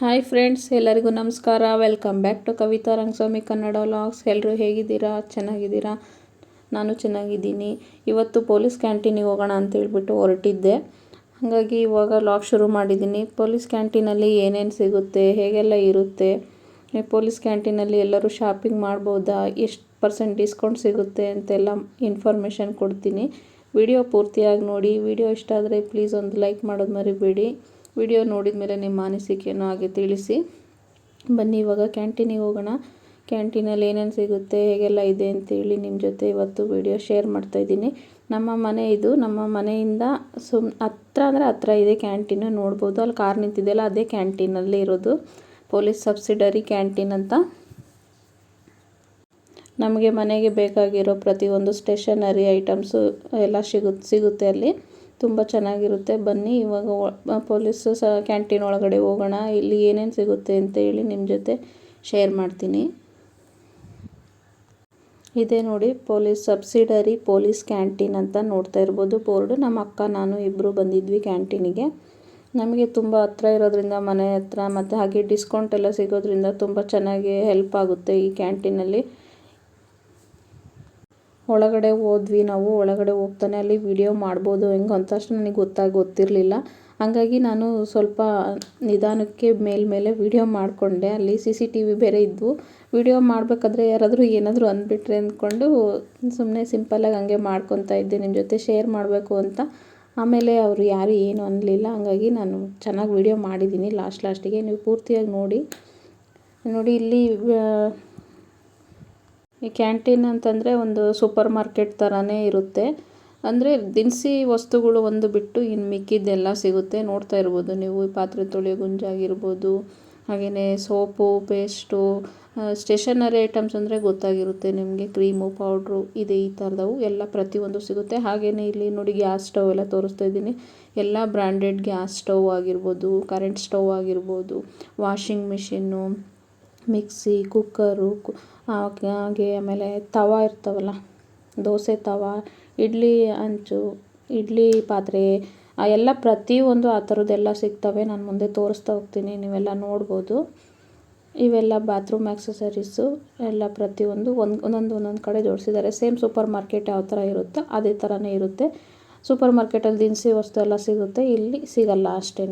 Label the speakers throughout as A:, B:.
A: Hi friends, ಎಲ್ಲರಿಗೂ ನಮಸ್ಕಾರ. Welcome back to Kavitha Rangaswamy Kannada vlogs. ಎಲ್ಲರೂ ಹೇಗಿದ್ದೀರಾ? ಚೆನ್ನಾಗಿದ್ದೀರಾ? ನಾನು ಚೆನ್ನಾಗಿದ್ದೀನಿ. ಇವತ್ತು ಪೊಲೀಸ್ ಕ್ಯಾಂಟೀನಿಗೆ ಹೋಗೋಣ ಅಂತ ಹೇಳ್ಬಿಟ್ಟು ಹೊರಟಿದ್ದೆ. ಹಾಗಾಗಿ ಇವಾಗ ಲಾಗ್ ಶುರು ಮಾಡಿದ್ದೀನಿ. ಪೊಲೀಸ್ ಕ್ಯಾಂಟೀನಲ್ಲಿ ಏನೇನು ಸಿಗುತ್ತೆ, ಹೇಗೆಲ್ಲ ಇರುತ್ತೆ ಪೊಲೀಸ್ ಕ್ಯಾಂಟೀನಲ್ಲಿ ಎಲ್ಲರೂ ಶಾಪಿಂಗ್ ಮಾಡ್ಬೋದಾ, ಎಷ್ಟು ಪರ್ಸೆಂಟ್ ಡಿಸ್ಕೌಂಟ್ ಸಿಗುತ್ತೆ ಅಂತೆಲ್ಲ ಇನ್ಫಾರ್ಮೇಷನ್ ಕೊಡ್ತೀನಿ. ವಿಡಿಯೋ ಪೂರ್ತಿಯಾಗಿ ನೋಡಿ. ವಿಡಿಯೋ ಇಷ್ಟ ಆದರೆ ಪ್ಲೀಸ್ ಒಂದು ಲೈಕ್ ಮಾಡೋದು ಮರಿಬೇಡಿ. ವಿಡಿಯೋ ನೋಡಿದ ಮೇಲೆ ನಿಮ್ಮ ಅನಿಸಿಕೆಯನ್ನು ಹಾಗೆ ತಿಳಿಸಿ. ಬನ್ನಿ, ಇವಾಗ ಕ್ಯಾಂಟೀನಿಗೆ ಹೋಗೋಣ. ಕ್ಯಾಂಟೀನಲ್ಲಿ ಏನೇನು ಸಿಗುತ್ತೆ, ಹೇಗೆಲ್ಲ ಇದೆ ಅಂತೇಳಿ ನಿಮ್ಮ ಜೊತೆ ಇವತ್ತು ವಿಡಿಯೋ ಶೇರ್ ಮಾಡ್ತಾಯಿದ್ದೀನಿ ನಮ್ಮ ಮನೆ ಇದು. ನಮ್ಮ ಮನೆಯಿಂದ ಸುಮ್ ಹತ್ರ ಅಂದರೆ ಹತ್ರ ಇದೆ ಕ್ಯಾಂಟೀನು, ನೋಡ್ಬೋದು. ಅಲ್ಲಿ ಕಾರ್ ನಿಂತಿದೆಯಲ್ಲ, ಅದೇ ಕ್ಯಾಂಟೀನಲ್ಲಿ ಇರೋದು. ಪೊಲೀಸ್ ಸಬ್ಸಿಡರಿ ಕ್ಯಾಂಟೀನ್ ಅಂತ. ನಮಗೆ ಮನೆಗೆ ಬೇಕಾಗಿರೋ ಪ್ರತಿಯೊಂದು ಸ್ಟೇಷನರಿ ಐಟಮ್ಸು ಎಲ್ಲ ಸಿಗುತ್ತೆ ಸಿಗುತ್ತೆ ಅಲ್ಲಿ. ತುಂಬ ಚೆನ್ನಾಗಿರುತ್ತೆ. ಬನ್ನಿ, ಇವಾಗ ಪೊಲೀಸ್ ಸಹ ಕ್ಯಾಂಟೀನ್ ಒಳಗಡೆ ಹೋಗೋಣ. ಇಲ್ಲಿ ಏನೇನು ಸಿಗುತ್ತೆ ಅಂತ ಹೇಳಿ ನಿಮ್ಮ ಜೊತೆ ಶೇರ್ ಮಾಡ್ತೀನಿ. ಇದೇ ನೋಡಿ, ಪೊಲೀಸ್ ಸಬ್ಸಿಡರಿ ಪೊಲೀಸ್ ಕ್ಯಾಂಟೀನ್ ಅಂತ ನೋಡ್ತಾ ಇರ್ಬೋದು ಬೋರ್ಡ್. ನಮ್ಮ ಅಕ್ಕ, ನಾನು ಇಬ್ಬರು ಬಂದಿದ್ವಿ ಕ್ಯಾಂಟೀನಿಗೆ. ನಮಗೆ ತುಂಬ ಹತ್ರ ಇರೋದ್ರಿಂದ, ಮನೆ ಹತ್ರ ಮತ್ತು ಹಾಗೆ ಡಿಸ್ಕೌಂಟ್ ಎಲ್ಲ ಸಿಗೋದ್ರಿಂದ ತುಂಬ ಚೆನ್ನಾಗಿ ಹೆಲ್ಪ್ ಆಗುತ್ತೆ ಈ ಕ್ಯಾಂಟೀನಲ್ಲಿ. ಒಳಗಡೆ ಹೋದ್ವಿ ನಾವು, ಒಳಗಡೆ ಹೋಗ್ತಾನೆ ಅಲ್ಲಿ ವಿಡಿಯೋ ಮಾಡ್ಬೋದು ಹೆಂಗೆ ಅಂತ ಅಷ್ಟು ನನಗೆ ಗೊತ್ತಾಗಿ ಗೊತ್ತಿರಲಿಲ್ಲ. ಹಾಗಾಗಿ ನಾನು ಸ್ವಲ್ಪ ನಿಧಾನಕ್ಕೆ ಮೇಲ್ಮೇಲೆ ವಿಡಿಯೋ ಮಾಡಿಕೊಂಡೆ. ಅಲ್ಲಿ ಸಿ ಸಿ ಟಿ ವಿ ಬೇರೆ ಇದ್ವು. ವಿಡಿಯೋ ಮಾಡಬೇಕಾದ್ರೆ ಯಾರಾದರೂ ಏನಾದರೂ ಅಂದ್ಬಿಟ್ರೆ ಅಂದ್ಕೊಂಡು ಸುಮ್ಮನೆ ಸಿಂಪಲ್ಲಾಗಿ ಹಂಗೆ ಮಾಡ್ಕೊತಾ ಇದ್ದೆ. ನಿಮ್ಮ ಜೊತೆ ಶೇರ್ ಮಾಡಬೇಕು ಅಂತ. ಆಮೇಲೆ ಅವರು ಯಾರು ಏನು ಅನ್ನಲಿಲ್ಲ ಹಾಗಾಗಿ ನಾನು ಚೆನ್ನಾಗಿ ವಿಡಿಯೋ ಮಾಡಿದ್ದೀನಿ ಲಾಸ್ಟ್ ಲಾಸ್ಟಿಗೆ ನೀವು ಪೂರ್ತಿಯಾಗಿ ನೋಡಿ. ನೋಡಿ ಇಲ್ಲಿ ಈ ಕ್ಯಾಂಟೀನ್ ಅಂತಂದರೆ ಒಂದು ಸೂಪರ್ ಮಾರ್ಕೆಟ್ ಥರನೇ ಇರುತ್ತೆ. ಅಂದರೆ ದಿನಸಿ ವಸ್ತುಗಳು ಒಂದು ಬಿಟ್ಟು ಇನ್ನು ಮಿಕ್ಕಿದ್ದೆಲ್ಲ ಸಿಗುತ್ತೆ. ನೋಡ್ತಾ ಇರ್ಬೋದು ನೀವು ಪಾತ್ರೆ ತೊಳೆಯೋ ಗುಂಜಾಗಿರ್ಬೋದು ಹಾಗೆಯೇ ಸೋಪು, ಪೇಸ್ಟು ಸ್ಟೇಷನರಿ ಐಟಮ್ಸ್ ಅಂದರೆ ಗೊತ್ತಾಗಿರುತ್ತೆ ನಿಮಗೆ. ಕ್ರೀಮು, ಪೌಡ್ರು, ಇದೆ ಈ ಥರದವು ಎಲ್ಲ ಪ್ರತಿಯೊಂದು ಸಿಗುತ್ತೆ. ಹಾಗೆಯೇ ಇಲ್ಲಿ ನೋಡಿ ಗ್ಯಾಸ್ ಸ್ಟವ್ ಎಲ್ಲ ತೋರಿಸ್ತಾ ಇದ್ದೀನಿ. ಎಲ್ಲ ಬ್ರ್ಯಾಂಡೆಡ್ ಗ್ಯಾಸ್ ಸ್ಟವ್ ಆಗಿರ್ಬೋದು, ಕರೆಂಟ್ ಸ್ಟವ್ ಆಗಿರ್ಬೋದು, ವಾಷಿಂಗ್ ಮಿಷಿನ್ನು, ಮಿಕ್ಸಿ, ಕುಕ್ಕರು ಹಾಗೆ ಆಮೇಲೆ ತವ ಇರ್ತಾವಲ್ಲ, ದೋಸೆ ತವ, ಇಡ್ಲಿ ಹಂಚು ಇಡ್ಲಿ ಪಾತ್ರೆ ಎಲ್ಲ ಪ್ರತಿಯೊಂದು ಆ ಥರದ್ದೆಲ್ಲ ಸಿಗ್ತವೆ. ನಾನು ಮುಂದೆ ತೋರಿಸ್ತಾ ಹೋಗ್ತೀನಿ, ನೀವೆಲ್ಲ ನೋಡ್ಬೋದು. ಇವೆಲ್ಲ ಬಾತ್ರೂಮ್ ಆಕ್ಸಸರೀಸು ಎಲ್ಲ ಪ್ರತಿಯೊಂದು ಒಂದು, ಒಂದೊಂದು ಒಂದೊಂದು ಕಡೆ ಜೋಡಿಸಿದ್ದಾರೆ. ಸೇಮ್ ಸೂಪರ್ ಮಾರ್ಕೆಟ್ ಯಾವ ಥರ ಇರುತ್ತೋ ಅದೇ ಥರನೇ ಇರುತ್ತೆ. ಸೂಪರ್ ಮಾರ್ಕೆಟಲ್ಲಿ ದಿನಸಿ ವಸ್ತು ಎಲ್ಲ ಸಿಗುತ್ತೆ. ಇಲ್ಲಿ ಸಿಗಲ್ಲ ಅಷ್ಟೇ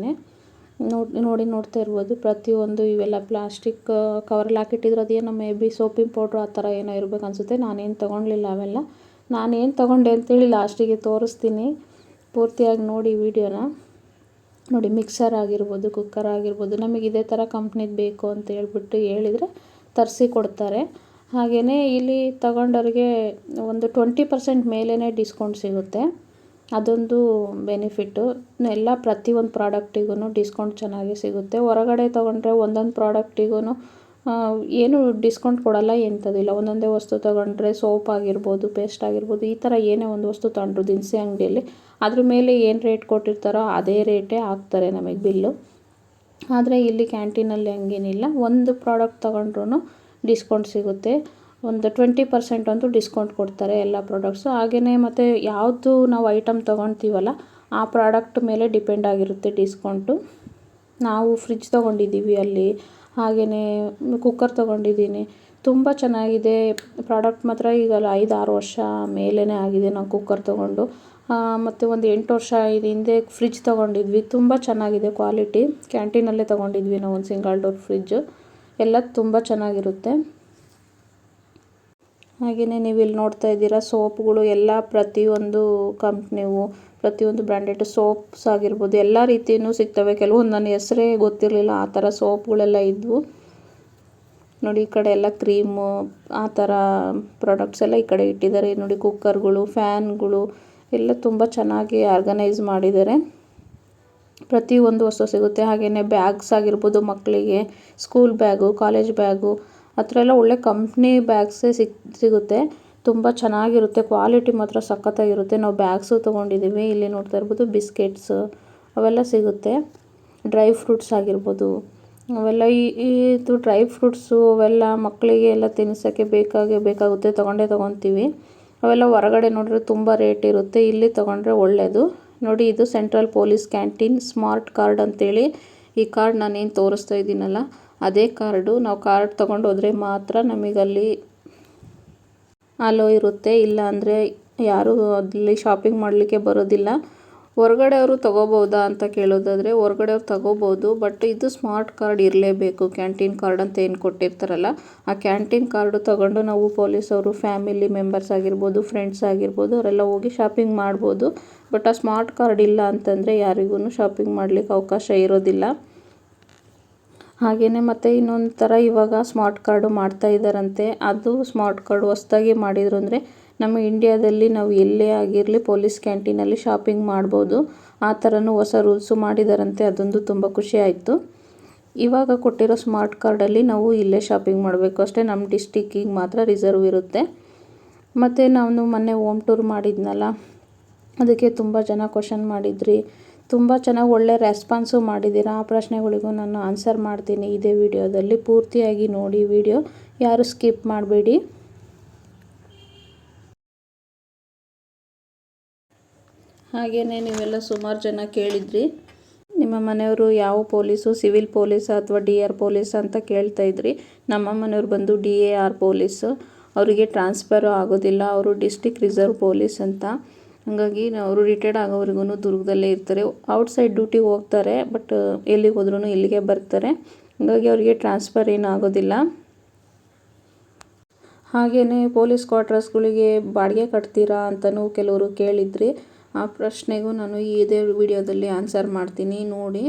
A: ನೋಡಿ ನೋಡಿ ನೋಡ್ತಾ ಇರ್ಬೋದು. ಪ್ರತಿಯೊಂದು ಇವೆಲ್ಲ ಪ್ಲಾಸ್ಟಿಕ್ ಕವರಲ್ಲಿ ಹಾಕಿಟ್ಟಿದ್ರು ಅದೇನೋ ಮೇ ಬಿ ಸೋಪಿಂಗ್ ಪೌಡ್ರ್ ಆ ಥರ ಏನೋ ಇರಬೇಕು ಅನಿಸುತ್ತೆ. ನಾನೇನು ತೊಗೊಳ್ಲಿಲ್ಲ ಅವೆಲ್ಲ. ನಾನೇನು ತೊಗೊಂಡೆ ಅಂತೇಳಿ ಲಾಸ್ಟಿಗೆ ತೋರಿಸ್ತೀನಿ. ಪೂರ್ತಿಯಾಗಿ ನೋಡಿ ವೀಡಿಯೋನ. ನೋಡಿ ಮಿಕ್ಸರ್ ಆಗಿರ್ಬೋದು ಕುಕ್ಕರ್ ಆಗಿರ್ಬೋದು, ನಮಗೆ ಇದೇ ಥರ ಕಂಪ್ನಿದು ಬೇಕು ಅಂತ ಹೇಳ್ಬಿಟ್ಟು ಹೇಳಿದರೆ ತರಿಸಿ ಕೊಡ್ತಾರೆ. ಹಾಗೆಯೇ ಇಲ್ಲಿ ತಗೊಂಡವ್ರಿಗೆ ಒಂದು ಟ್ವೆಂಟಿ ಪರ್ಸೆಂಟ್ ಮೇಲೇ ಡಿಸ್ಕೌಂಟ್ ಸಿಗುತ್ತೆ. ಅದೊಂದು ಬೆನಿಫಿಟ್ಟು ಎಲ್ಲ ಪ್ರತಿಯೊಂದು ಪ್ರಾಡಕ್ಟಿಗೂ ಡಿಸ್ಕೌಂಟ್ ಚೆನ್ನಾಗಿ ಸಿಗುತ್ತೆ. ಹೊರಗಡೆ ತೊಗೊಂಡ್ರೆ ಒಂದೊಂದು ಪ್ರಾಡಕ್ಟಿಗೂ ಏನು ಡಿಸ್ಕೌಂಟ್ ಕೊಡೋಲ್ಲ ಎಂಥದಿಲ್ಲ ಒಂದೊಂದೇ ವಸ್ತು ತೊಗೊಂಡ್ರೆ ಸೋಪ್ ಆಗಿರ್ಬೋದು, ಪೇಸ್ಟ್ ಆಗಿರ್ಬೋದು, ಈ ಥರ ಏನೇ ಒಂದು ವಸ್ತು ತೊಗೊಂಡ್ರು ದಿನಸಿ ಅಂಗಡಿಯಲ್ಲಿ, ಅದ್ರ ಮೇಲೆ ಏನು ರೇಟ್ ಕೊಟ್ಟಿರ್ತಾರೋ ಅದೇ ರೇಟೇ ಹಾಕ್ತಾರೆ ನಮಗೆ ಬಿಲ್ಲು. ಆದರೆ ಇಲ್ಲಿ ಕ್ಯಾಂಟೀನಲ್ಲಿ ಹಂಗೇನಿಲ್ಲ. ಒಂದು ಪ್ರಾಡಕ್ಟ್ ತೊಗೊಂಡ್ರು ಡಿಸ್ಕೌಂಟ್ ಸಿಗುತ್ತೆ. ಒಂದು ಟ್ವೆಂಟಿ ಪರ್ಸೆಂಟ್ ಅಂತೂ ಡಿಸ್ಕೌಂಟ್ ಕೊಡ್ತಾರೆ ಎಲ್ಲ ಪ್ರಾಡಕ್ಟ್ಸು. ಹಾಗೆಯೇ ಮತ್ತು ಯಾವುದು ನಾವು ಐಟಮ್ ತೊಗೊತೀವಲ್ಲ, ಆ ಪ್ರಾಡಕ್ಟ್ ಮೇಲೆ ಡಿಪೆಂಡ್ ಆಗಿರುತ್ತೆ ಡಿಸ್ಕೌಂಟು. ನಾವು ಫ್ರಿಜ್ ತೊಗೊಂಡಿದ್ದೀವಿ ಅಲ್ಲಿ ಹಾಗೆಯೇ ಕುಕ್ಕರ್ ತೊಗೊಂಡಿದ್ದೀನಿ. ತುಂಬ ಚೆನ್ನಾಗಿದೆ ಪ್ರಾಡಕ್ಟ್ ಮಾತ್ರ, ಈಗ ಐದು ಆರು ವರ್ಷ ಮೇಲೇ ಆಗಿದೆ ನಾವು ಕುಕ್ಕರ್ ತೊಗೊಂಡು. ಮತ್ತು ಒಂದು ಎಂಟು ವರ್ಷ ಹಿಂದೆ ಫ್ರಿಜ್ ತೊಗೊಂಡಿದ್ವಿ. ತುಂಬ ಚೆನ್ನಾಗಿದೆ ಕ್ವಾಲಿಟಿ. ಕ್ಯಾಂಟೀನಲ್ಲೇ ತೊಗೊಂಡಿದ್ವಿ ನಾವು ಒಂದು ಸಿಂಗಲ್ ಡೋರ್ ಫ್ರಿಜ್ಜು. ಎಲ್ಲ ತುಂಬ ಚೆನ್ನಾಗಿರುತ್ತೆ. ಹಾಗೆಯೇ ನೀವು ಇಲ್ಲಿ ನೋಡ್ತಾ ಇದ್ದೀರಾ, ಸೋಪ್ಗಳು ಎಲ್ಲ ಪ್ರತಿಯೊಂದು ಕಂಪ್ನಿವು ಪ್ರತಿಯೊಂದು ಬ್ರ್ಯಾಂಡೆಡ್ ಸೋಪ್ಸ್ ಆಗಿರ್ಬೋದು, ಎಲ್ಲ ರೀತಿಯೂ ಸಿಗ್ತವೆ. ಕೆಲವೊಂದು ನನ್ನ ಹೆಸರೇ ಗೊತ್ತಿರಲಿಲ್ಲ, ಆ ಥರ ಸೋಪ್ಗಳೆಲ್ಲ ಇದ್ವು. ನೋಡಿ, ಈ ಕಡೆ ಎಲ್ಲ ಕ್ರೀಮು, ಆ ಥರ ಪ್ರಾಡಕ್ಟ್ಸ್ ಎಲ್ಲ ಈ ಕಡೆ ಇಟ್ಟಿದ್ದಾರೆ. ನೋಡಿ, ಕುಕ್ಕರ್ಗಳು, ಫ್ಯಾನ್ಗಳು, ಎಲ್ಲ ತುಂಬ ಚೆನ್ನಾಗಿ ಆರ್ಗನೈಸ್ ಮಾಡಿದ್ದಾರೆ. ಪ್ರತಿಯೊಂದು ವಸ್ತು ಸಿಗುತ್ತೆ. ಹಾಗೆಯೇ ಬ್ಯಾಗ್ಸ್ ಆಗಿರ್ಬೋದು ಮಕ್ಕಳಿಗೆ ಸ್ಕೂಲ್ ಬ್ಯಾಗು ಕಾಲೇಜ್ ಬ್ಯಾಗು ಥರ ಎಲ್ಲ ಒಳ್ಳೆ ಕಂಪ್ನಿ ಬ್ಯಾಗ್ಸೇ ಸಿಕ್, ಸಿಗುತ್ತೆ. ತುಂಬ ಚೆನ್ನಾಗಿರುತ್ತೆ. ಕ್ವಾಲಿಟಿ ಮಾತ್ರ ಸಖತ್ತಾಗಿರುತ್ತೆ. ನಾವು ಬ್ಯಾಗ್ಸು ತೊಗೊಂಡಿದ್ದೀವಿ. ಇಲ್ಲಿ ನೋಡ್ತಾ ಇರ್ಬೋದು ಬಿಸ್ಕೆಟ್ಸು ಅವೆಲ್ಲ ಸಿಗುತ್ತೆ. ಡ್ರೈ ಫ್ರೂಟ್ಸ್ ಆಗಿರ್ಬೋದು. ಅವೆಲ್ಲ ಈ ಇದು ಡ್ರೈ ಫ್ರೂಟ್ಸು ಅವೆಲ್ಲ ಮಕ್ಕಳಿಗೆ ಎಲ್ಲ ತಿನ್ನಿಸೋಕ್ಕೆ ಬೇಕಾಗೇ ಬೇಕಾಗುತ್ತೆ. ತೊಗೊಂಡೇ ತೊಗೊತೀವಿ. ಅವೆಲ್ಲ ಹೊರಗಡೆ ನೋಡಿದ್ರೆ ತುಂಬ ರೇಟ್ ಇರುತ್ತೆ. ಇಲ್ಲಿ ತೊಗೊಂಡ್ರೆ ಒಳ್ಳೆಯದು ನೋಡಿ, ಇದು central police canteen smart card ಅಂತೇಳಿ ಈ ಕಾರ್ಡ್ ನಾನೇನು ತೋರಿಸ್ತಾ ಇದ್ದೀನಲ್ಲ. ಅದೇ ಕಾರ್ಡು. ನಾವು ಕಾರ್ಡ್ ತೊಗೊಂಡು ಹೋದರೆ ಮಾತ್ರ ನಮಗಲ್ಲಿ ಅಲೋ ಇರುತ್ತೆ. ಇಲ್ಲ ಅಂದರೆ ಯಾರೂ ಅಲ್ಲಿ ಶಾಪಿಂಗ್ ಮಾಡಲಿಕ್ಕೆ ಬರೋದಿಲ್ಲ. ಹೊರ್ಗಡೆಯವರು ತೊಗೋಬೋದಾ ಅಂತ ಕೇಳೋದಾದರೆ ಹೊರಗಡೆಯವ್ರು ತೊಗೋಬೋದು ಬಟ್ ಇದು ಸ್ಮಾರ್ಟ್ ಕಾರ್ಡ್ ಇರಲೇಬೇಕು. ಕ್ಯಾಂಟೀನ್ ಕಾರ್ಡ್ ಅಂತ ಏನು ಕೊಟ್ಟಿರ್ತಾರಲ್ಲ, ಆ ಕ್ಯಾಂಟೀನ್ ಕಾರ್ಡು ತೊಗೊಂಡು ನಾವು ಪೊಲೀಸವರು ಫ್ಯಾಮಿಲಿ ಮೆಂಬರ್ಸ್ ಆಗಿರ್ಬೋದು ಫ್ರೆಂಡ್ಸ್ ಆಗಿರ್ಬೋದು, ಅವರೆಲ್ಲ ಹೋಗಿ ಶಾಪಿಂಗ್ ಮಾಡ್ಬೋದು. ಬಟ್ ಆ ಸ್ಮಾರ್ಟ್ ಕಾರ್ಡ್ ಇಲ್ಲ ಅಂತಂದರೆ ಯಾರಿಗೂ ಶಾಪಿಂಗ್ ಮಾಡಲಿಕ್ಕೆ ಅವಕಾಶ ಇರೋದಿಲ್ಲ. ಹಾಗೆಯೇ ಮತ್ತೆ ಇನ್ನೊಂದು ಥರ ಇವಾಗ ಸ್ಮಾರ್ಟ್ ಕಾರ್ಡು ಮಾಡ್ತಾ ಇದ್ದಾರಂತೆ ಅದು ಸ್ಮಾರ್ಟ್ ಕಾರ್ಡ್ ಹೊಸ್ದಾಗಿ ಮಾಡಿದರು ಅಂದರೆ ನಮ್ಮ ಇಂಡಿಯಾದಲ್ಲಿ ನಾವು ಎಲ್ಲೇ ಆಗಿರಲಿ ಪೊಲೀಸ್ ಕ್ಯಾಂಟೀನಲ್ಲಿ ಶಾಪಿಂಗ್ ಮಾಡ್ಬೋದು. ಆ ಥರನೂ ಹೊಸ ರೂಲ್ಸು ಮಾಡಿದಾರಂತೆ, ಅದೊಂದು ತುಂಬ ಖುಷಿ ಆಯಿತು. ಇವಾಗ ಕೊಟ್ಟಿರೋ ಸ್ಮಾರ್ಟ್ ಕಾರ್ಡಲ್ಲಿ ನಾವು ಇಲ್ಲೇ ಶಾಪಿಂಗ್ ಮಾಡಬೇಕು. ಅಷ್ಟೇ ನಮ್ಮ ಡಿಸ್ಟಿಕ್ಕಿಗೆ ಮಾತ್ರ ರಿಸರ್ವ್ ಇರುತ್ತೆ. ಮತ್ತು ನಾನು ಮೊನ್ನೆ ಹೋಮ್ ಟೂರ್ ಮಾಡಿದ್ನಲ್ಲ, ಅದಕ್ಕೆ ತುಂಬ ಜನ ಕ್ವಶನ್ ಮಾಡಿದ್ರಿ. ತುಂಬ ಚೆನ್ನಾಗಿ ಒಳ್ಳೆ ರೆಸ್ಪಾನ್ಸು ಮಾಡಿದ್ದೀರಾ? ಆ ಪ್ರಶ್ನೆಗಳಿಗೂ ನಾನು ಆನ್ಸರ್ ಮಾಡ್ತೀನಿ ಇದೇ ವಿಡಿಯೋದಲ್ಲಿ. ಪೂರ್ತಿಯಾಗಿ ನೋಡಿ ವಿಡಿಯೋ. ಯಾರು ಸ್ಕಿಪ್ ಮಾಡಬೇಡಿ. ಹಾಗೆಯೇ ನೀವೆಲ್ಲ ಸುಮಾರು ಜನ ಕೇಳಿದ್ರಿ. ನಿಮ್ಮ ಮನೆಯವರು ಯಾವ ಪೊಲೀಸು? ಸಿವಿಲ್ ಪೊಲೀಸ್ ಅಥವಾ ಡಿ ಆರ್ ಪೊಲೀಸ್ ಅಂತ ಕೇಳ್ತಾ ಇದ್ರಿ. ನಮ್ಮ ಮನೆಯವ್ರು ಬಂದು ಡಿ ಎ ಆರ್ ಪೊಲೀಸು. ಅವರಿಗೆ ಟ್ರಾನ್ಸ್ಫರ್ ಆಗೋದಿಲ್ಲ. ಅವರು ಡಿಸ್ಟಿಕ್ ರಿಸರ್ವ್ ಪೊಲೀಸ್ ಅಂತ. ಹಾಗಾಗಿ ಅವರು ರಿಟೈರ್ಡ್ ಆಗೋವರೆಗೂ ದುರ್ಗದಲ್ಲೇ ಇರ್ತಾರೆ. ಔಟ್ಸೈಡ್ ಡ್ಯೂಟಿಗೆ ಹೋಗ್ತಾರೆ ಬಟ್ ಎಲ್ಲಿಗೆ ಹೋದ್ರೂ ಇಲ್ಲಿಗೆ ಬರ್ತಾರೆ. ಹಾಗಾಗಿ ಅವರಿಗೆ ಟ್ರಾನ್ಸ್ಫರ್ ಏನಾಗೋದಿಲ್ಲ ಹಾಗೆಯೇ ಪೊಲೀಸ್ ಕ್ವಾರ್ಟರ್ಸ್ಗಳಿಗೆ ಬಾಡಿಗೆ ಕಟ್ತೀರಾ ಅಂತಲೂ ಕೆಲವರು ಕೇಳಿದ್ರಿ. ಆ ಪ್ರಶ್ನೆಗೂ ನಾನು ಇದೇ ವಿಡಿಯೋದಲ್ಲಿ ಆನ್ಸರ್ ಮಾಡ್ತೀನಿ, ನೋಡಿ.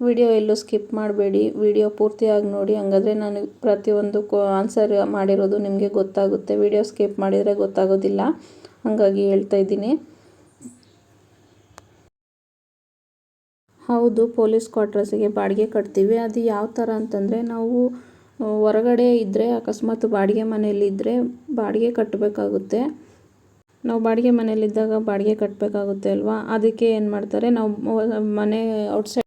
A: ವಿಡಿಯೋ ಎಲ್ಲೂ ಸ್ಕಿಪ್ ಮಾಡಬೇಡಿ. ವಿಡಿಯೋ ಪೂರ್ತಿಯಾಗಿ ನೋಡಿ. ಹಂಗಾದ್ರೆ ನಾನು ಪ್ರತಿಯೊಂದು ಆನ್ಸರ್ ಮಾಡಿರೋದು ನಿಮಗೆ ಗೊತ್ತಾಗುತ್ತೆ. ವಿಡಿಯೋ ಸ್ಕಿಪ್ ಮಾಡಿದರೆ ಗೊತ್ತಾಗೋದಿಲ್ಲ. ಹಾಗಾಗಿ ಹೇಳ್ತಾ ಇದ್ದೀನಿ. ಹೌದು, ಪೊಲೀಸ್ ಕ್ವಾರ್ಟರ್ಸಿಗೆ ಬಾಡಿಗೆ ಕಟ್ತೀವಿ. ಅದು ಯಾವ ಥರ ಅಂತಂದರೆ ನಾವು ಹೊರಗಡೆ ಇದ್ದರೆ ಅಕಸ್ಮಾತ್ ಬಾಡಿಗೆ ಮನೆಯಲ್ಲಿದ್ದರೆ ಬಾಡಿಗೆ ಕಟ್ಟಬೇಕಾಗುತ್ತೆ ನಾವು ಬಾಡಿಗೆ ಮನೆಯಲ್ಲಿದ್ದಾಗ ಬಾಡಿಗೆ ಕಟ್ಟಬೇಕಾಗುತ್ತೆ ಅಲ್ವಾ? ಅದಕ್ಕೆ ಏನು ಮಾಡ್ತಾರೆ? ನಾವು, ಮನೆ ಔಟ್ಸೈಡ್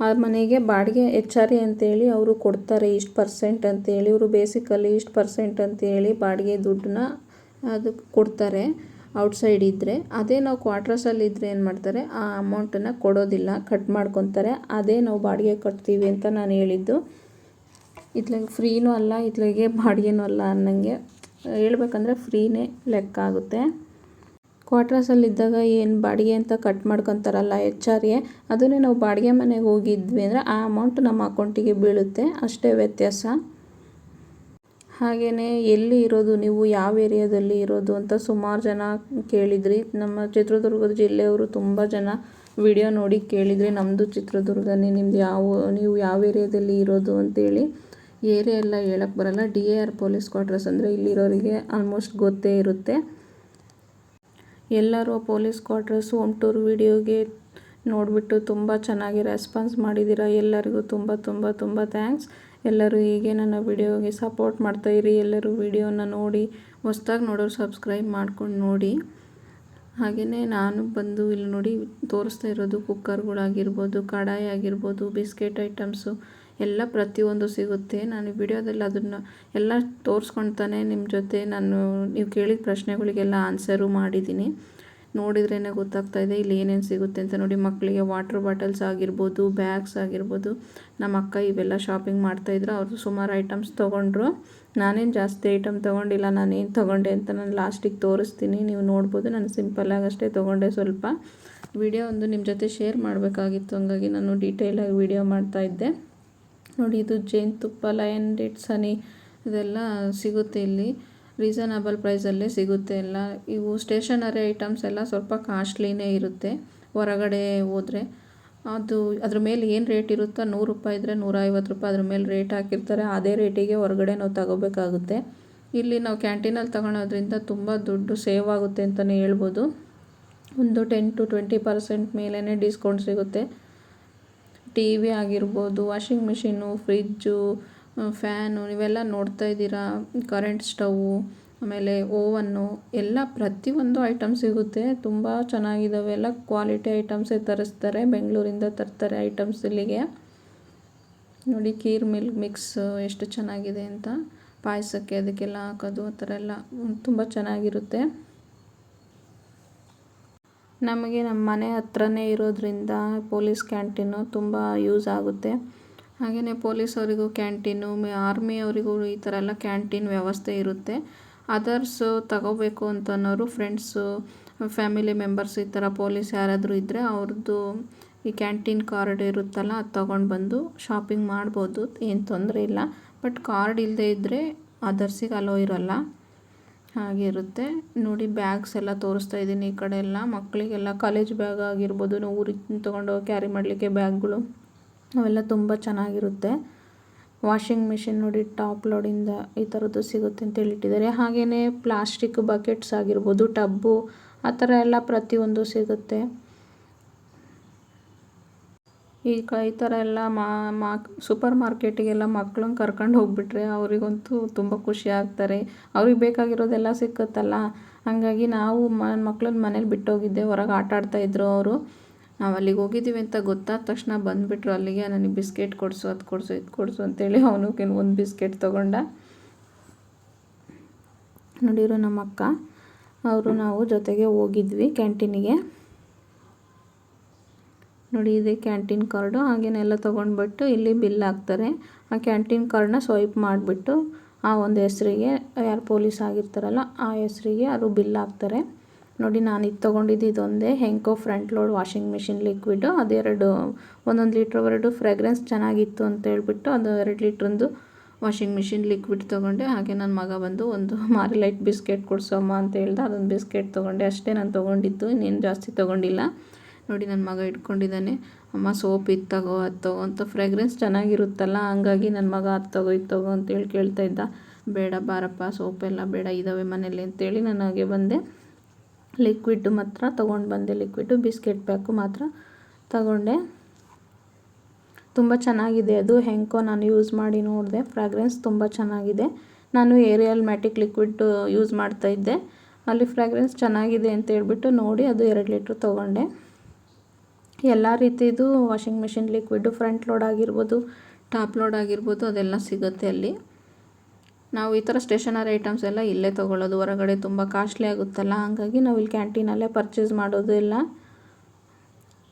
A: ಆ ಮನೆಗೆ ಬಾಡಿಗೆ ಎಚ್ ಆರ್ ಎ ಅಂತೇಳಿ ಅವರು ಕೊಡ್ತಾರೆ ಇಷ್ಟು ಪರ್ಸೆಂಟ್ ಅಂತೇಳಿ. ಇವರು ಬೇಸಿಕಲ್ಲಿ ಇಷ್ಟು ಪರ್ಸೆಂಟ್ ಅಂತೇಳಿ ಬಾಡಿಗೆ ದುಡ್ಡನ್ನ ಅದಕ್ಕೆ ಕೊಡ್ತಾರೆ ಔಟ್ಸೈಡ್ ಇದ್ದರೆ ಅದೇ ನಾವು ಕ್ವಾರ್ಟರ್ಸಲ್ಲಿ ಇದ್ದರೆ ಏನು ಮಾಡ್ತಾರೆ? ಆ ಅಮೌಂಟನ್ನು ಕೊಡೋದಿಲ್ಲ ಕಟ್ ಮಾಡ್ಕೊತಾರೆ. ಅದೇ ನಾವು ಬಾಡಿಗೆ ಕಟ್ತೀವಿ ಅಂತ ನಾನು ಹೇಳಿದ್ದು. ಇತ್ಲಾಗೆ ಫ್ರೀನೂ ಅಲ್ಲ ಇತ್ಲಾಗೆ ಬಾಡಿಗೆನೂ ಅಲ್ಲ ಅನ್ನಂಗೆ ಹೇಳ್ಬೇಕಂದ್ರೆ ಫ್ರೀನೇ ಲೆಕ್ಕ ಆಗುತ್ತೆ. ಕ್ವಾರ್ಟರ್ಸಲ್ಲಿದ್ದಾಗ ಏನು ಬಾಡಿಗೆ ಅಂತ ಕಟ್ ಮಾಡ್ಕೊತಾರಲ್ಲ ಎಚ್ ಆರ್ ಎ, ಅದನ್ನೇ ನಾವು ಬಾಡಿಗೆ ಮನೆಗೆ ಹೋಗಿದ್ವಿ ಅಂದರೆ ಆ ಅಮೌಂಟ್ ನಮ್ಮ ಅಕೌಂಟಿಗೆ ಬೀಳುತ್ತೆ. ಅಷ್ಟೇ ವ್ಯತ್ಯಾಸ. ಹಾಗೆಯೇ ಎಲ್ಲಿ ಇರೋದು, ನೀವು ಯಾವ ಏರಿಯಾದಲ್ಲಿ ಇರೋದು ಅಂತ ಸುಮಾರು ಜನ ಕೇಳಿದ್ರಿ. ನಮ್ಮ ಚಿತ್ರದುರ್ಗದ ಜಿಲ್ಲೆಯವರು ತುಂಬ ಜನ ವಿಡಿಯೋ ನೋಡಿ ಕೇಳಿದ್ರಿ. ನಮ್ಮದು ಚಿತ್ರದುರ್ಗನೇ ನಿಮ್ದು ಯಾವ, ನೀವು ಯಾವ ಏರಿಯಾದಲ್ಲಿ ಇರೋದು ಅಂತೇಳಿ. ಏರಿಯಾ ಎಲ್ಲ ಹೇಳಕ್ಕೆ ಬರಲ್ಲ. D A R police quarters ಅಂದರೆ ಇಲ್ಲಿರೋರಿಗೆ ಆಲ್ಮೋಸ್ಟ್ ಗೊತ್ತೇ ಇರುತ್ತೆ. ಎಲ್ಲರೂ ಪೊಲೀಸ್ ಕ್ವಾರ್ಟರ್ಸ್ ಹೋಮ್ ಟೂರ್ ವಿಡಿಯೋಗೆ ನೋಡಿಬಿಟ್ಟು ತುಂಬ ಚೆನ್ನಾಗಿ ರೆಸ್ಪಾನ್ಸ್ ಮಾಡಿದ್ದೀರ. ಎಲ್ಲರಿಗೂ ತುಂಬ ತುಂಬ ತುಂಬ ಥ್ಯಾಂಕ್ಸ್. ಎಲ್ಲರೂ ಹೀಗೆ ನನ್ನ ವಿಡಿಯೋಗೆ ಸಪೋರ್ಟ್ ಮಾಡ್ತಾಯಿರಿ ಎಲ್ಲರೂ ವಿಡಿಯೋನ ನೋಡಿ, ಹೊಸ್ದಾಗಿ ನೋಡೋರು ಸಬ್ಸ್ಕ್ರೈಬ್ ಮಾಡ್ಕೊಂಡು ನೋಡಿ. ಹಾಗೆಯೇ ನಾನು ಬಂದು ಇಲ್ಲಿ ನೋಡಿ, ತೋರಿಸ್ತಾ ಇರೋದು ಕುಕ್ಕರ್ಗಳಾಗಿರ್ಬೋದು, ಕಡಾಯಿ ಆಗಿರ್ಬೋದು, ಬಿಸ್ಕೆಟ್ ಐಟಮ್ಸು ಎಲ್ಲ ಪ್ರತಿಯೊಂದು ಸಿಗುತ್ತೆ. ನಾನು ವಿಡಿಯೋದಲ್ಲಿ ಅದನ್ನು ಎಲ್ಲ ತೋರಿಸ್ಕೊಳ್ತಾನೆ ನಿಮ್ಮ ಜೊತೆ. ನಾನು ನೀವು ಕೇಳಿದ ಪ್ರಶ್ನೆಗಳಿಗೆಲ್ಲ ಆನ್ಸರು ಮಾಡಿದ್ದೀನಿ. ನೋಡಿದ್ರೇ ಗೊತ್ತಾಗ್ತಾ ಇದೆ ಇಲ್ಲಿ ಏನೇನು ಸಿಗುತ್ತೆ ಅಂತ. ನೋಡಿ, ಮಕ್ಕಳಿಗೆ ವಾಟರ್ ಬಾಟಲ್ಸ್ ಆಗಿರ್ಬೋದು, ಬ್ಯಾಗ್ಸ್ ಆಗಿರ್ಬೋದು. ನಮ್ಮ ಅಕ್ಕ ಇವೆಲ್ಲ ಶಾಪಿಂಗ್ ಮಾಡ್ತಾಯಿದ್ರು ಅವರು ಸುಮಾರು ಐಟಮ್ಸ್ ತೊಗೊಂಡ್ರು. ನಾನೇನು ಜಾಸ್ತಿ ಐಟಮ್ ತೊಗೊಂಡಿಲ್ಲ. ನಾನೇನು ತೊಗೊಂಡೆ ಅಂತ ನಾನು ಲಾಸ್ಟಿಗೆ ತೋರಿಸ್ತೀನಿ. ನೀವು ನೋಡ್ಬೋದು. ನಾನು ಸಿಂಪಲ್ಲಾಗಿ ಅಷ್ಟೇ ತೊಗೊಂಡೆ ಸ್ವಲ್ಪ. ವಿಡಿಯೋ ಒಂದು ನಿಮ್ಮ ಜೊತೆ ಶೇರ್ ಮಾಡಬೇಕಾಗಿತ್ತು. ಹಂಗಾಗಿ ನಾನು ಡೀಟೇಲಾಗಿ ವಿಡಿಯೋ ಮಾಡ್ತಾಯಿದ್ದೆ ನೋಡಿ, ಇದು ಜೇನುತುಪ್ಪ ಲಯನ್ ಡೇಟ್ಸ್ ಹನಿ ಇದೆಲ್ಲ ಸಿಗುತ್ತೆ ಇಲ್ಲಿ. ರೀಸನಬಲ್ ಪ್ರೈಸಲ್ಲೇ ಸಿಗುತ್ತೆ ಎಲ್ಲ. ಇವು ಸ್ಟೇಷನರಿ ಐಟಮ್ಸ್ ಎಲ್ಲ ಸ್ವಲ್ಪ ಕಾಸ್ಟ್ಲಿನೇ ಇರುತ್ತೆ, ಹೊರಗಡೆ ಹೋದರೆ. ಅದು ಅದ್ರ ಮೇಲೆ ಏನು ರೇಟ್ ಇರುತ್ತೋ, ನೂರು ರೂಪಾಯಿ ಇದ್ದರೆ ನೂರೈವತ್ತು ರೂಪಾಯಿ ಅದ್ರ ಮೇಲೆ ರೇಟ್ ಹಾಕಿರ್ತಾರೆ. ಅದೇ ರೇಟಿಗೆ ಹೊರಗಡೆ ನಾವು ತಗೋಬೇಕಾಗುತ್ತೆ. ಇಲ್ಲಿ ನಾವು ಕ್ಯಾಂಟೀನಲ್ಲಿ ತಗೊಳೋದ್ರಿಂದ ತುಂಬ ದುಡ್ಡು ಸೇವ್ ಆಗುತ್ತೆ ಅಂತಲೇ ಹೇಳ್ಬೋದು. ಒಂದು ಟೆನ್ ಟು ಟ್ವೆಂಟಿ ಪರ್ಸೆಂಟ್ ಮೇಲೇ ಡಿಸ್ಕೌಂಟ್ ಸಿಗುತ್ತೆ. ಟಿ ವಿ ಆಗಿರ್ಬೋದು, ವಾಷಿಂಗ್ ಮಿಷಿನ್ನು ಫ್ರಿಜ್ಜು ಫ್ಯಾನು ಇವೆಲ್ಲ ನೋಡ್ತಾ ಇದ್ದೀರಾ? ಕರೆಂಟ್ ಸ್ಟವ್ವು ಆಮೇಲೆ ಓವನ್ನು, ಎಲ್ಲ ಪ್ರತಿಯೊಂದು ಐಟಮ್ ಸಿಗುತ್ತೆ. ತುಂಬ ಚೆನ್ನಾಗಿದ್ದಾವೆ ಎಲ್ಲ ಕ್ವಾಲಿಟಿ ಐಟಮ್ಸೇ ತರಿಸ್ತಾರೆ. ಬೆಂಗಳೂರಿಂದ ತರ್ತಾರೆ ಐಟಮ್ಸ್ ಇಲ್ಲಿಗೆ. ನೋಡಿ, ಖೀರ್ ಮಿಲ್ಕ್ ಮಿಕ್ಸ್ ಎಷ್ಟು ಚೆನ್ನಾಗಿದೆ ಅಂತ. ಪಾಯಸಕ್ಕೆ ಅದಕ್ಕೆಲ್ಲ ಹಾಕೋದು, ಆ ಥರ ಎಲ್ಲ ತುಂಬ ಚೆನ್ನಾಗಿರುತ್ತೆ. ನಮಗೆ ನಮ್ಮ ಮನೆ ಹತ್ರನೇ ಇರೋದ್ರಿಂದ ಪೊಲೀಸ್ ಕ್ಯಾಂಟೀನು ತುಂಬ ಯೂಸ್ ಆಗುತ್ತೆ. ಹಾಗೆಯೇ ಪೊಲೀಸವರಿಗೂ ಕ್ಯಾಂಟೀನು ಆರ್ಮಿಯವರಿಗೂ ಈ ಥರ ಎಲ್ಲ ಕ್ಯಾಂಟೀನ್ ವ್ಯವಸ್ಥೆ ಇರುತ್ತೆ. ಅದರ್ಸು ತಗೋಬೇಕು ಅಂತ ಅನ್ನೋರು ಫ್ರೆಂಡ್ಸು, ಫ್ಯಾಮಿಲಿ ಮೆಂಬರ್ಸ್ ಈ ಥರ ಪೊಲೀಸ್ ಯಾರಾದರೂ ಇದ್ದರೆ ಅವ್ರದ್ದು ಈ ಕ್ಯಾಂಟೀನ್ ಕಾರ್ಡ್ ಇರುತ್ತಲ್ಲ ಅದು ತೊಗೊಂಡು ಬಂದು ಶಾಪಿಂಗ್ ಮಾಡ್ಬೋದು, ಏನು ತೊಂದರೆ ಇಲ್ಲ. ಬಟ್ ಕಾರ್ಡ್ ಇಲ್ಲದೇ ಇದ್ದರೆ ಅದರ್ಸಿಗೆ ಅಲೋ ಇರೋಲ್ಲ. ಹಾಗೆ ಇರುತ್ತೆ. ನೋಡಿ ಬ್ಯಾಗ್ಸ್ ಎಲ್ಲ ತೋರಿಸ್ತಾ ಇದ್ದೀನಿ ಈ ಕಡೆ ಎಲ್ಲ. ಮಕ್ಕಳಿಗೆಲ್ಲ ಕಾಲೇಜ್ ಬ್ಯಾಗ್ ಆಗಿರ್ಬೋದು, ನಾವು ಊರಿಗೆ ತೊಗೊಂಡು ಕ್ಯಾರಿ ಮಾಡಲಿಕ್ಕೆ ಬ್ಯಾಗ್ಗಳು ಅವೆಲ್ಲ ತುಂಬ ಚೆನ್ನಾಗಿರುತ್ತೆ. ವಾಷಿಂಗ್ ಮಿಷಿನ್ ನೋಡಿ ಟಾಪ್ ಲೋಡಿಂದ ಈ ಥರದ್ದು ಸಿಗುತ್ತೆ ಅಂತ ಹೇಳಿಟ್ಟಿದ್ದಾರೆ. ಹಾಗೆಯೇ ಪ್ಲಾಸ್ಟಿಕ್ ಬಕೆಟ್ಸ್ ಆಗಿರ್ಬೋದು, ಟಬ್ಬು, ಆ ಥರ ಎಲ್ಲ ಪ್ರತಿಯೊಂದು ಸಿಗುತ್ತೆ. ಈ ಕ ಈ ಥರ ಎಲ್ಲ ಮಾ ಸೂಪರ್ ಮಾರ್ಕೆಟಿಗೆಲ್ಲ ಮಕ್ಳನ್ನ ಕರ್ಕೊಂಡು ಹೋಗಿಬಿಟ್ರೆ ಅವರಿಗಂತೂ ತುಂಬ ಖುಷಿ ಆಗ್ತಾರೆ. ಅವ್ರಿಗೆ ಬೇಕಾಗಿರೋದೆಲ್ಲ ಸಿಕ್ಕುತ್ತಲ್ಲ? ಹಾಗಾಗಿ ನಾವು ಮಕ್ಳನ್ನ ಮನೇಲಿ ಬಿಟ್ಟೋಗಿದ್ದೆ, ಹೊರಗೆ ಆಟ ಆಡ್ತಾಯಿದ್ರು ಅವರು. ನಾವು ಅಲ್ಲಿಗೆ ಹೋಗಿದ್ದೀವಿ ಅಂತ ಗೊತ್ತಾದ ತಕ್ಷಣ ಬಂದುಬಿಟ್ರು ಅಲ್ಲಿಗೆ, ನನಗೆ ಬಿಸ್ಕೆಟ್ ಕೊಡಿಸು, ಅದು ಕೊಡಿಸು, ಇದು ಕೊಡಿಸು ಅಂತೇಳಿ ಅವನು ಒಂದು ಬಿಸ್ಕೆಟ್ ತೊಗೊಂಡ. ನೋಡಿರೋ ನಮ್ಮ ಅಕ್ಕ ಅವರು ನಾವು ಜೊತೆಗೆ ಹೋಗಿದ್ವಿ ಕ್ಯಾಂಟೀನಿಗೆ. ನೋಡಿ, ಇದೆ ಕ್ಯಾಂಟೀನ್ ಕಾರ್ಡು. ಹಾಗೇನೆಲ್ಲ ತೊಗೊಂಡ್ಬಿಟ್ಟು ಇಲ್ಲಿ ಬಿಲ್ ಹಾಕ್ತಾರೆ. ಆ ಕ್ಯಾಂಟೀನ್ ಕಾರ್ಡನ್ನ ಸ್ವೈಪ್ ಮಾಡಿಬಿಟ್ಟು ಆ ಒಂದು ಹೆಸರಿಗೆ, ಯಾರು ಪೊಲೀಸ್ ಆಗಿರ್ತಾರಲ್ಲ, ಆ ಹೆಸರಿಗೆ ಅವರು ಬಿಲ್ ಹಾಕ್ತಾರೆ. ನೋಡಿ, ನಾನು ಇದು ತೊಗೊಂಡಿದ್ದು ಇದೊಂದೇ Henko front load washing machine liquid. ಅದೆರಡು, ಒಂದೊಂದು ಲೀಟ್ರ್ವರೆಡು ಫ್ರೆಗ್ರೆನ್ಸ್ ಚೆನ್ನಾಗಿತ್ತು ಅಂತ ಹೇಳ್ಬಿಟ್ಟು ಅದು ಎರಡು ಲೀಟ್ರಂದು ವಾಷಿಂಗ್ ಮಿಷಿನ್ ಲಿಕ್ವಿಡ್ ತೊಗೊಂಡೆ. ಹಾಗೆ ನನ್ನ ಮಗ ಬಂದು ಒಂದು ಮಾರಿಲೈಟ್ ಬಿಸ್ಕೆಟ್ ಕೊಡಿಸೋಮ್ಮ ಅಂತ ಹೇಳ್ದೆ. ಅದೊಂದು ಬಿಸ್ಕೆಟ್ ತೊಗೊಂಡೆ. ಅಷ್ಟೇ ನಾನು ತೊಗೊಂಡಿದ್ದು. ಇನ್ನೇನು ಜಾಸ್ತಿ ತೊಗೊಂಡಿಲ್ಲ. ನೋಡಿ ನನ್ನ ಮಗ ಇಟ್ಕೊಂಡಿದ್ದಾನೆ. ಅಮ್ಮ, ಸೋಪ್ ಇದು ತಗೋ, ಅದು ತಗೋ ಅಂತ ಫ್ರೆಗ್ರೆನ್ಸ್ ಚೆನ್ನಾಗಿರುತ್ತಲ್ಲ, ಹಂಗಾಗಿ ನನ್ನ ಮಗ ಅದು ತಗೋ, ಇದು ತಗೋ ಅಂತೇಳಿ ಕೇಳ್ತಾ ಇದ್ದ. ಬೇಡ ಬಾರಪ್ಪ, ಸೋಪೆಲ್ಲ ಬೇಡ ಇದ್ದಾವೆ ಮನೇಲಿ ಅಂತೇಳಿ ನಾನು ಹಾಗೆ ಬಂದೆ. ಲಿಕ್ವಿಡ್ ಮಾತ್ರ ತೊಗೊಂಡು ಬಂದೆ. ಲಿಕ್ವಿಡು ಬಿಸ್ಕೆಟ್ ಪ್ಯಾಕು ಮಾತ್ರ ತಗೊಂಡೆ. ತುಂಬ ಚೆನ್ನಾಗಿದೆ ಅದು. ಹೆಂಕೋ ನಾನು ಯೂಸ್ ಮಾಡಿ ನೋಡಿದೆ. ಫ್ರಾಗ್ರೆನ್ಸ್ ತುಂಬ ಚೆನ್ನಾಗಿದೆ. ನಾನು ಏರಿಯಲ್ ಮ್ಯಾಟಿಕ್ ಲಿಕ್ವಿಡ್ ಯೂಸ್ ಮಾಡ್ತಾಯಿದ್ದೆ ಅಲ್ಲಿ ಫ್ರಾಗ್ರೆನ್ಸ್ ಚೆನ್ನಾಗಿದೆ ಅಂತ ಹೇಳ್ಬಿಟ್ಟು ನೋಡಿ, ಅದು ಎರಡು ಲೀಟ್ರ್ ತೊಗೊಂಡೆ. ಎಲ್ಲ ರೀತಿಯದು washing machine liquid front load ಆಗಿರ್ಬೋದು ಟಾಪ್ ಲೋಡ್ ಆಗಿರ್ಬೋದು, ಅದೆಲ್ಲ ಸಿಗುತ್ತೆ ಅಲ್ಲಿ. ನಾವು ಈ ಥರ ಸ್ಟೇಷನರಿ ಐಟಮ್ಸ್ ಎಲ್ಲ ಇಲ್ಲೇ ತೊಗೊಳ್ಳೋದು. ಹೊರಗಡೆ ತುಂಬ ಕಾಸ್ಟ್ಲಿ ಆಗುತ್ತಲ್ಲ, ಹಾಗಾಗಿ ನಾವು ಇಲ್ಲಿ ಕ್ಯಾಂಟೀನಲ್ಲೇ ಪರ್ಚೇಸ್ ಮಾಡೋದು ಎಲ್ಲ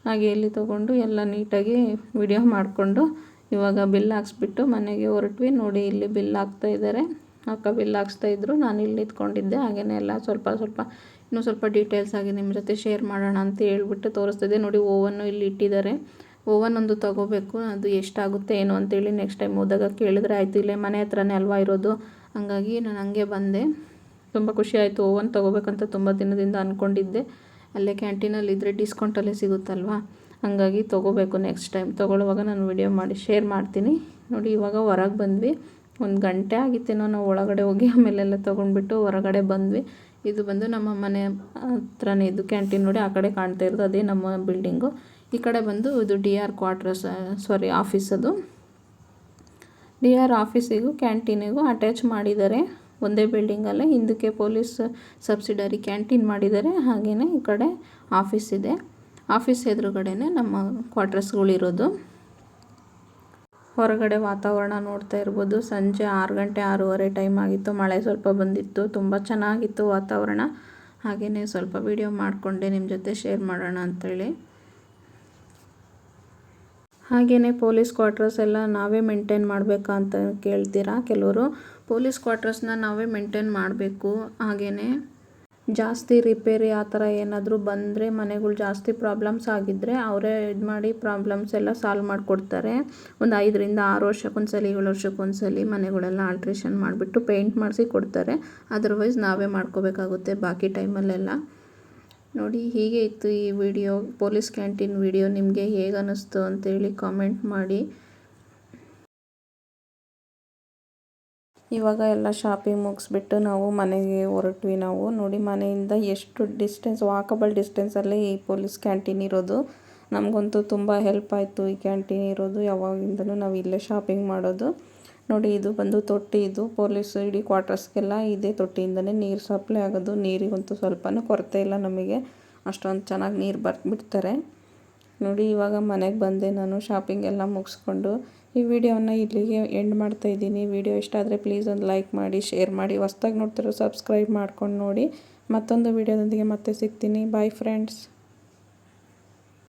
A: ಹಾಗೆ ಇಲ್ಲಿ ತೊಗೊಂಡು ಎಲ್ಲ ನೀಟಾಗಿ ವಿಡಿಯೋ ಮಾಡಿಕೊಂಡು ಇವಾಗ ಬಿಲ್ ಹಾಕ್ಸ್ಬಿಟ್ಟು ಮನೆಗೆ ಹೊರಟ್ವಿ. ನೋಡಿ ಇಲ್ಲಿ ಬಿಲ್ ಹಾಕ್ತಾ ಇದ್ದಾರೆ. ಅಕ್ಕ ಬಿಲ್ ಹಾಕ್ಸ್ತಾಯಿದ್ರು ನಾನು ಇಲ್ಲಿ ನಿಂತ್ಕೊಂಡಿದ್ದೆ. ಹಾಗೆಯೇ ಎಲ್ಲ ಸ್ವಲ್ಪ ಸ್ವಲ್ಪ ಇನ್ನೂ ಸ್ವಲ್ಪ ಡೀಟೇಲ್ಸ್ ಆಗಿ ನಿಮ್ಮ ಜೊತೆ ಶೇರ್ ಮಾಡೋಣ ಅಂತ ಹೇಳ್ಬಿಟ್ಟು ತೋರಿಸ್ತಿದ್ದೆ ನೋಡಿ, ಓವನ್ನು ಇಲ್ಲಿ ಇಟ್ಟಿದ್ದಾರೆ. ಓವನ್ ಒಂದು ತೊಗೋಬೇಕು. ಅದು ಎಷ್ಟಾಗುತ್ತೆ, ಏನು ಅಂತೇಳಿ ನೆಕ್ಸ್ಟ್ ಟೈಮ್ ಹೋದಾಗ ಕೇಳಿದ್ರೆ ಆಯಿತು. ಇಲ್ಲೇ ಮನೆ ಹತ್ರನೇ ಅಲ್ವಾ ಇರೋದು. ಹಂಗಾಗಿ ನಾನು ಹಂಗೆ ಬಂದೆ. ತುಂಬ ಖುಷಿ ಆಯಿತು. ಓವನ್ ತೊಗೋಬೇಕಂತ ತುಂಬ ದಿನದಿಂದ ಅಂದ್ಕೊಂಡಿದ್ದೆ ಅಲ್ಲೇ ಕ್ಯಾಂಟೀನಲ್ಲಿ ಇದ್ದರೆ ಡಿಸ್ಕೌಂಟಲ್ಲೇ ಸಿಗುತ್ತಲ್ವಾ? ಹಾಗಾಗಿ ತೊಗೋಬೇಕು ನೆಕ್ಸ್ಟ್ ಟೈಮ್ ತೊಗೊಳ್ಳುವಾಗ ನಾನು ವಿಡಿಯೋ ಮಾಡಿ ಶೇರ್ ಮಾಡ್ತೀನಿ. ನೋಡಿ, ಇವಾಗ ಹೊರಗೆ ಬಂದ್ವಿ. ಒಂದು ಗಂಟೆ ಆಗಿತ್ತೇನೋ ನಾವು ಒಳಗಡೆ ಹೋಗಿ ಆಮೇಲೆಲ್ಲ ತೊಗೊಂಡ್ಬಿಟ್ಟು ಹೊರಗಡೆ ಬಂದ್ವಿ. ಇದು ಬಂದು ನಮ್ಮ ಮನೆ ಹತ್ರನೇ ಇದು ಕ್ಯಾಂಟೀನ್ ನೋಡಿ ಆ ಕಡೆ ಕಾಣ್ತಾ ಇರೋದು, ಅದೇ ನಮ್ಮ ಬಿಲ್ಡಿಂಗು. ಈ ಕಡೆ ಬಂದು ಇದು D R quarters sorry office ಅದು. ಡಿ ಆರ್ ಆಫೀಸಿಗೂ ಕ್ಯಾಂಟೀನಿಗೂ ಅಟ್ಯಾಚ್ ಮಾಡಿದ್ದಾರೆ. ಒಂದೇ ಬಿಲ್ಡಿಂಗಲ್ಲೇ ಹಿಂದಕ್ಕೆ ಪೊಲೀಸ್ ಸಬ್ಸಿಡರಿ ಕ್ಯಾಂಟೀನ್ ಮಾಡಿದ್ದಾರೆ. ಹಾಗೆಯೇ ಈ ಕಡೆ ಆಫೀಸ್ ಇದೆ. ಆಫೀಸ್ ಎದುರುಗಡೆನೇ ನಮ್ಮ ಕ್ವಾರ್ಟರ್ಸ್ಗಳಿರೋದು. ಹೊರಗಡೆ ವಾತಾವರಣ ನೋಡ್ತಾ ಇರ್ಬೋದು. ಸಂಜೆ ಆರು ಗಂಟೆ ಆರೂವರೆ ಟೈಮ್ ಆಗಿತ್ತು. ಮಳೆ ಸ್ವಲ್ಪ ಬಂದಿತ್ತು. ತುಂಬ ಚೆನ್ನಾಗಿತ್ತು ವಾತಾವರಣ. ಹಾಗೆಯೇ ಸ್ವಲ್ಪ ವೀಡಿಯೋ ಮಾಡಿಕೊಂಡೆ. ನಿಮ್ಮ ಜೊತೆ ಶೇರ್ ಮಾಡೋಣ ಅಂಥೇಳಿ ಹಾಗೆಯೇ ಪೊಲೀಸ್ ಕ್ವಾರ್ಟರ್ಸ್ ಎಲ್ಲ ನಾವೇ ಮೇಂಟೈನ್ ಮಾಡಬೇಕಾ ಅಂತ ಕೇಳ್ತೀರಾ? ಕೆಲವರು? ಪೊಲೀಸ್ ಕ್ವಾರ್ಟರ್ಸ್ನ ನಾವೇ ಮೇಂಟೈನ್ ಮಾಡಬೇಕು. ಹಾಗೆಯೇ ಜಾಸ್ತಿ ರಿಪೇರಿ ಆ ಥರ ಏನಾದರೂ ಬಂದರೆ, ಮನೆಗಳು ಜಾಸ್ತಿ ಪ್ರಾಬ್ಲಮ್ಸ್ ಆಗಿದ್ದರೆ ಅವರೇ ಇದು ಮಾಡಿ ಪ್ರಾಬ್ಲಮ್ಸ್ ಎಲ್ಲ ಸಾಲ್ವ್ ಮಾಡಿಕೊಡ್ತಾರೆ. ಒಂದು ಐದರಿಂದ ಆರು ವರ್ಷಕ್ಕೊಂದ್ಸಲ, ಏಳು ವರ್ಷಕ್ಕೊಂದ್ಸಲ ಮನೆಗಳೆಲ್ಲ ಆಲ್ಟ್ರೇಷನ್ ಮಾಡಿಬಿಟ್ಟು ಪೇಂಟ್ ಮಾಡಿಸಿ ಕೊಡ್ತಾರೆ. ಅದರ್ವೈಸ್ ನಾವೇ ಮಾಡ್ಕೋಬೇಕಾಗುತ್ತೆ ಬಾಕಿ ಟೈಮಲ್ಲೆಲ್ಲ ನೋಡಿ, ಹೀಗೆ ಇತ್ತು ಈ ವಿಡಿಯೋ ಪೊಲೀಸ್ ಕ್ಯಾಂಟೀನ್ ವಿಡಿಯೋ ನಿಮಗೆ ಹೇಗೆ ಅನ್ನಿಸ್ತು ಅಂತೇಳಿ ಕಾಮೆಂಟ್ ಮಾಡಿ. ಇವಾಗ ಎಲ್ಲ ಶಾಪಿಂಗ್ ಮುಗಿಸ್ಬಿಟ್ಟು ನಾವು ಮನೆಗೆ ಹೊರಟ್ವಿ ನಾವು. ನೋಡಿ ಮನೆಯಿಂದ ಎಷ್ಟು ಡಿಸ್ಟೆನ್ಸ್ ವಾಕಬಲ್ ಡಿಸ್ಟೆನ್ಸಲ್ಲೇ ಈ ಪೊಲೀಸ್ ಕ್ಯಾಂಟೀನ್ ಇರೋದು. ನಮಗಂತೂ ತುಂಬ ಹೆಲ್ಪ್ ಆಯಿತು ಈ ಕ್ಯಾಂಟೀನ್ ಇರೋದು. ಯಾವಾಗಿಂದಲೂ ನಾವು ಇಲ್ಲೇ ಶಾಪಿಂಗ್ ಮಾಡೋದು. ನೋಡಿ ಇದು ಬಂದು ತೊಟ್ಟಿ ಇದು. ಪೊಲೀಸ್ ಇಡೀ ಕ್ವಾರ್ಟರ್ಸ್ಗೆಲ್ಲ ಇದೇ ತೊಟ್ಟಿಯಿಂದಲೇ ನೀರು ಸಪ್ಲೈ ಆಗೋದು. ನೀರಿಗಂತೂ ಸ್ವಲ್ಪನೂ ಕೊರತೆ ಇಲ್ಲ ನಮಗೆ. ಅಷ್ಟೊಂದು ಚೆನ್ನಾಗಿ ನೀರು ಬರ್ಬಿಡ್ತಾರೆ ನೋಡಿ, ಇವಾಗ ಮನೆಗೆ ಬಂದೆ. ನಾನು ಶಾಪಿಂಗ್ ಎಲ್ಲ ಮುಗಿಸ್ಕೊಂಡು ಈ ವಿಡಿಯೋನ ಇಲ್ಲಿಗೆ ಎಂಡ್ ಮಾಡ್ತಾ ಇದ್ದೀನಿ. ವಿಡಿಯೋ ಇಷ್ಟ ಆದರೆ ಪ್ಲೀಸ್ ಒಂದು ಲೈಕ್ ಮಾಡಿ ಶೇರ್ ಮಾಡಿ. ಹೊಸ್ದಾಗಿ ನೋಡ್ತಿರೋ ಸಬ್ಸ್ಕ್ರೈಬ್ ಮಾಡ್ಕೊಂಡು ನೋಡಿ. ಮತ್ತೊಂದು ವಿಡಿಯೋದೊಂದಿಗೆ ಮತ್ತೆ ಸಿಗ್ತೀನಿ. Bye friends